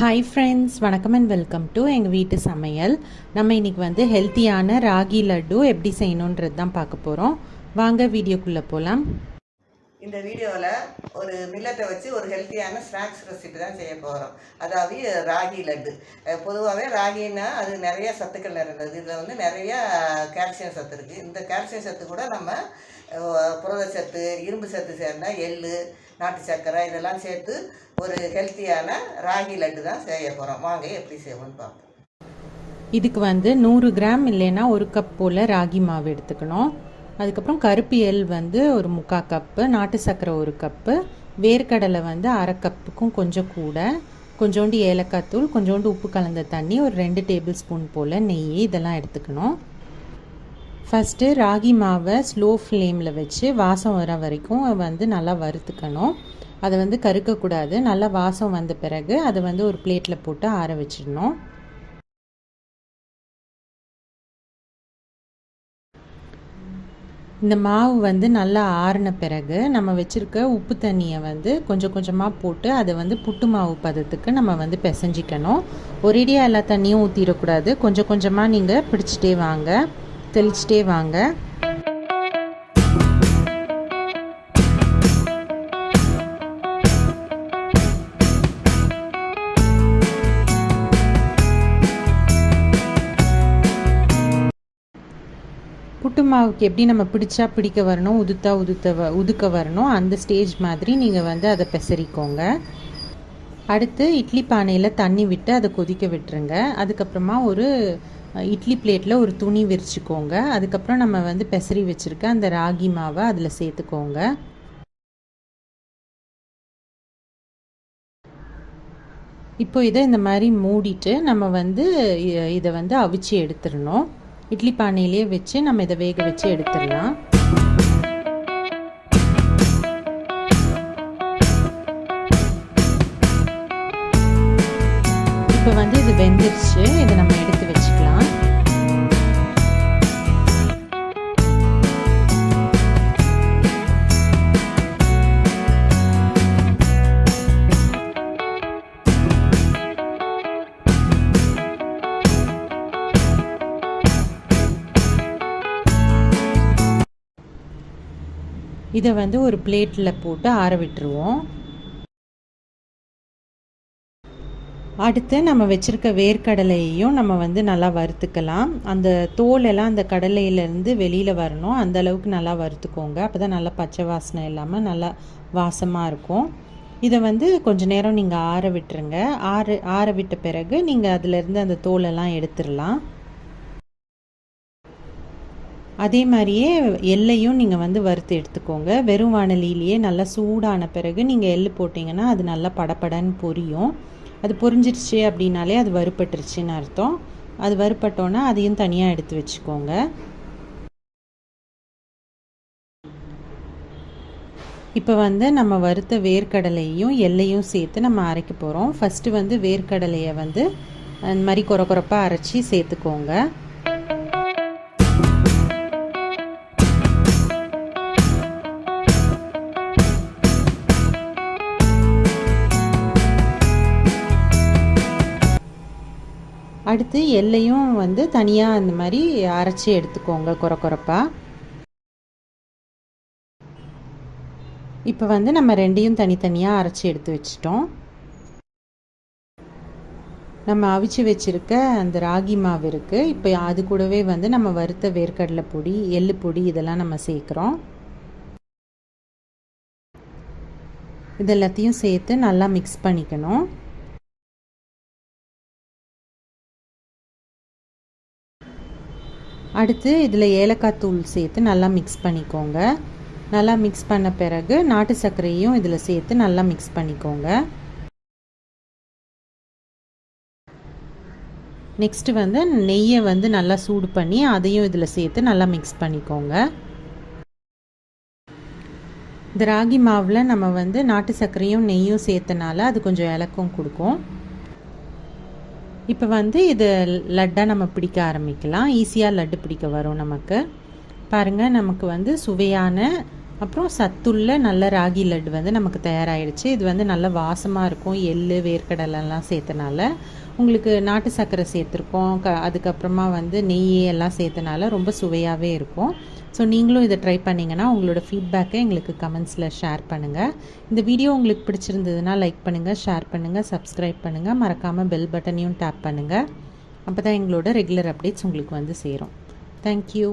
Hi friends வணக்கம் and welcome to எங்கள் வீட்டு சமையல். நம்ம இன்றைக்கி வந்து ஹெல்த்தியான ராகி லட்டு எப்படி செய்யணுன்றது தான் பார்க்க போகிறோம் வாங்க வீடியோக்குள்ளே போகலாம் இந்த வீடியோவில் ஒரு மில்லட்டை வச்சு ஒரு ஹெல்த்தியான ஸ்நாக்ஸ் ரெசிபி தான் செய்ய போகிறோம் அதாவது ராகி லட்டு. பொதுவாகவே ராகின்னா அது நிறைய சத்துக்கள் நிறைந்தது. இதில் வந்து நிறைய கால்சியம் சத்து இருக்குது இந்த கால்சியம் சத்து கூட நம்ம புரத சத்து இரும்பு சத்து சேர்ந்த எள்ளு நாட்டு சர்க்கரை இதெல்லாம் சேர்த்து ஒரு ஹெல்த்தியான ராகி லட்டு தான் செய்ய போகிறோம் வாங்க எப்படி செய்வோம்னு பார்ப்போம். இதுக்கு வந்து நூறு கிராம் இல்லைன்னா ஒரு கப் போல் ராகி மாவு எடுத்துக்கணும். அதுக்கப்புறம் கருப்பு எள் வந்து ஒரு முக்கால் கப்பு நாட்டு சர்க்கரை ஒரு கப்பு வேர்க்கடலை வந்து அரை கப்புக்கும் கொஞ்சம் கூட கொஞ்சோண்டு ஏலக்காய் தூள் கொஞ்சோண்டு உப்பு கலந்த தண்ணி ஒரு ரெண்டு டேபிள் ஸ்பூன் போல் நெய் இதெல்லாம் எடுத்துக்கணும். ஃபஸ்ட்டு ராகி மாவை ஸ்லோ ஃப்ளேமில் வச்சு வாசம் வர வரைக்கும் வந்து நல்லா வறுத்துக்கணும். அதை வந்து கருக்கக்கூடாது. நல்லா வாசம் வந்த பிறகு அதை வந்து ஒரு பிளேட்டில் போட்டு ஆற வச்சிடணும். இந்த மாவு வந்து நல்லா ஆறின பிறகு நம்ம வச்சுருக்க உப்பு தண்ணியை வந்து கொஞ்சம் கொஞ்சமாக போட்டு அதை வந்து புட்டு மாவு பதத்துக்கு நம்ம வந்து பிசைஞ்சிக்கணும். ஒரேடியாக எல்லா தண்ணியும் ஊற்றிடக்கூடாது கொஞ்சம் கொஞ்சமாக நீங்கள் பிடிச்சிட்டே வாங்க. தெளிச்சிட்டே வாங்க. புட்டு மாவுக்கு எப்படி நம்ம பிடிச்சா பிடிக்க வரணும் உதுத்தா உதுத்த வ உதுக்க வரணும் அந்த ஸ்டேஜ் மாதிரி நீங்கள் வந்து அதை பெசரிக்கோங்க. அடுத்து இட்லி பானையில் தண்ணி விட்டு அதை கொதிக்க விட்டுருங்க. அதுக்கப்புறமா ஒரு இட்லி பிளேட்டில் ஒரு துணி விரிச்சுக்கோங்க. அதுக்கப்புறம் நம்ம வந்து பெசரி வச்சுருக்க அந்த ராகி மாவை அதில் சேர்த்துக்கோங்க. இப்போ இதை இந்த மாதிரி மூடிட்டு நம்ம வந்து இதை வந்து அவிச்சு எடுத்துடணும். இட்லி பானையிலேயே வச்சு நம்ம இதை வேக வச்சு எடுத்துடலாம். இப்போ வந்து இது வெந்துருச்சு. இதை நம்ம எடுத்து வச்சுக்கலாம். இதை வந்து ஒரு பிளேட்டில் போட்டு ஆற விட்டுருவோம். அடுத்து நம்ம வச்சுருக்க வேர்க்கடலையையும் நம்ம வந்து நல்லா வறுத்துக்கலாம். அந்த தோலெல்லாம் அந்த கடலையிலேருந்து வெளியில் வரணும். அந்த அளவுக்கு நல்லா வறுத்துக்கோங்க. அப்போ தான் நல்லா பச்சை வாசனை இல்லாமல் நல்லா வாசமாக இருக்கும். இதை வந்து கொஞ்ச நேரம் நீங்கள் ஆற விட்டுருங்க. ஆற ஆற விட்ட பிறகு நீங்கள் அதிலேருந்து அந்த தோலெல்லாம் எடுத்துடலாம். அதே மாதிரியே எள்ளையும் நீங்கள் வந்து வறுத்து எடுத்துக்கோங்க. வெறும் வானலியிலேயே நல்லா சூடான பிறகு நீங்கள் எள்ளு போட்டிங்கன்னா அது நல்லா படபடன்னு பொரியும். அது பொரிஞ்சிருச்சு அப்படின்னாலே அது வறுபட்டுருச்சுன்னு அர்த்தம். அது வறுபட்டோன்னா அதையும் தனியாக எடுத்து வச்சுக்கோங்க. இப்போ வந்து நம்ம வறுத்த வேர்க்கடலையும் எள்ளையும் சேர்த்து நம்ம அரைக்க போகிறோம் ஃபஸ்ட்டு வந்து வேர்க்கடலையை வந்து அந்த மாதிரி கொர கொரப்பாக அரைச்சி சேர்த்துக்கோங்க. அடுத்து எல்லையும் வந்து தனியாக அந்த மாதிரி அரைச்சி எடுத்துக்கோங்க குறை குறைப்பாக இப்போ வந்து நம்ம ரெண்டையும் தனித்தனியாக அரைச்சி எடுத்து வச்சிட்டோம். நம்ம அவிச்சு வச்சுருக்க அந்த ராகி மாவு இருக்குது இப்போ அது கூடவே வந்து நம்ம வறுத்த வேர்க்கடலை பொடி எள்ளு பொடி இதெல்லாம் நம்ம சேர்க்குறோம். இது எல்லாத்தையும் சேர்த்து நல்லா மிக்ஸ் பண்ணிக்கணும். அடுத்து இதில் ஏலக்காய் தூள் சேர்த்து நல்லா மிக்ஸ் பண்ணிக்கோங்க. நல்லா மிக்ஸ் பண்ண பிறகு நாட்டு சர்க்கரையும் இதில் சேர்த்து நல்லா மிக்ஸ் பண்ணிக்கோங்க. நெக்ஸ்ட்டு வந்து நெய்யை வந்து நல்லா சூடு பண்ணி அதையும் இதில் சேர்த்து நல்லா மிக்ஸ் பண்ணிக்கோங்க. இந்த ராகி மாவில் நம்ம வந்து நாட்டு சர்க்கரையும் நெய்யும் சேர்த்தனால அது கொஞ்சம் இலக்கம் கொடுக்கும். இப்போ வந்து இது லட்டாக நம்ம பிடிக்க ஆரம்பிக்கலாம். ஈஸியாக லட்டு பிடிக்க வரும் நமக்கு. பாருங்கள் நமக்கு வந்து சுவையான அப்புறம் சத்துள்ள நல்ல ராகி லட்டு வந்து நமக்கு தயாராகிடுச்சு இது வந்து நல்ல வாசமாக இருக்கும். எள்ளு வேர்க்கடலைலாம் சேர்த்தனால. உங்களுக்கு நாட்டு சர்க்கரை சேர்த்துருக்கோம். க அதுக்கப்புறமா வந்து நெய் எல்லாம் சேர்த்தனால ரொம்ப சுவையாகவே இருக்கும். ஸோ நீங்களும் இதை ட்ரை பண்ணிங்கன்னா உங்களோட ஃபீட்பேக்கை எங்களுக்கு கமெண்ட்ஸில் ஷேர் பண்ணுங்கள் இந்த வீடியோ உங்களுக்கு பிடிச்சிருந்ததுன்னா லைக் பண்ணுங்கள் ஷேர் பண்ணுங்கள் சப்ஸ்கிரைப் பண்ணுங்கள் மறக்காமல் பெல் பட்டனையும் டேப் பண்ணுங்கள் அப்போ தான் எங்களோட ரெகுலர் அப்டேட்ஸ் உங்களுக்கு வந்து சேரும். தேங்க்யூ